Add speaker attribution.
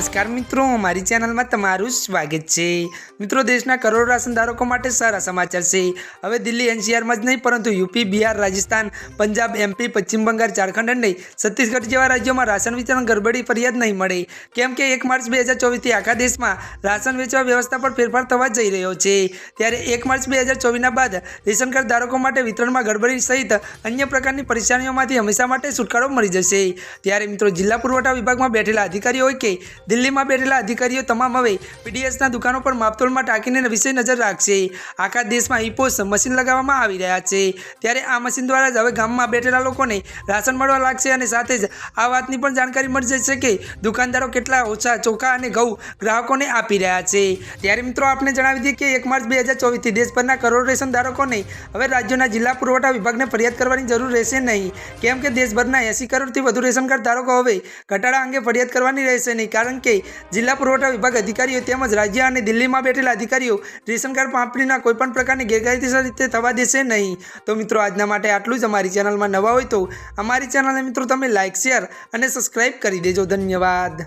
Speaker 1: નમસ્કાર મિત્રો, મારી ચેનલમાં તમારું સ્વાગત છે. મિત્રો, દેશના કરોડો રાશન ધારકો માટે સારા સમાચાર છે. હવે દિલ્હી એનસીઆરમાં જ નહીં, પરંતુ યુપી, બિહાર, રાજસ્થાન, પંજાબ, એમપી, પશ્ચિમ બંગાળ, ઝારખંડ અને છત્તીસગઢ જેવા રાજ્યોમાં રાશન વિતરણ ગરબડી ફરિયાદ નહીં મળે. કેમ કે એક માર્ચ બે હજાર ચોવીસથી આખા દેશમાં રાશન વેચવા વ્યવસ્થા પર ફેરફાર થવા જઈ રહ્યો છે. ત્યારે એક માર્ચ બે હજાર ચોવીસના બાદ રેશન કાર્ડ ધારકો માટે વિતરણમાં ગડબડી સહિત અન્ય પ્રકારની પરેશાનીઓમાંથી હંમેશા માટે છુટકારો મળી જશે. ત્યારે મિત્રો, જિલ્લા પુરવઠા વિભાગમાં બેઠેલા અધિકારીઓ હોય કે દિલ્હીમાં બેઠેલા અધિકારીઓ તમામ હવે પીડીએસના દુકાનો પર માપતોલમાં ટાંકીને વિશે નજર રાખશે. આખા દેશમાં હિપોસ મશીન લગાવવામાં આવી રહ્યા છે. ત્યારે આ મશીન દ્વારા જ હવે ગામમાં બેઠેલા લોકોને રાશન મળવા લાગશે અને સાથે જ આ વાતની પણ જાણકારી મળી જશે કે દુકાનદારો કેટલા ઓછા ચોખા અને ઘઉં ગ્રાહકોને આપી રહ્યા છે. ત્યારે મિત્રો આપને જણાવી દઈએ કે એક માર્ચ બે હજાર ચોવીસથી દેશભરના કરોડ રેશન ધારકોને હવે રાજ્યોના જિલ્લા પુરવઠા વિભાગને ફરિયાદ કરવાની જરૂર રહેશે નહીં. કેમ કે દેશભરના એંસી કરોડથી વધુ રેશન કાર્ડ ધારકો હવે ઘટાડા અંગે ફરિયાદ કરવાની રહેશે નહીં. કારણ કે જિલ્લા પુરવઠા વિભાગ અધિકારીઓ તેમજ રાજ્ય અને દિલ્હીમાં બેઠેલા અધિકારીઓ રેશન કાર્ડ પાપડીના કોઈપણ પ્રકારની ગેરકાયદેસર રીતે થવા દેશે નહીં. તો મિત્રો, આજના માટે આટલું જ. અમારી ચેનલમાં નવા હોય તો અમારી ચેનલને મિત્રો તમે લાઇક શેર અને સબસ્ક્રાઈબ કરી દેજો. ધન્યવાદ.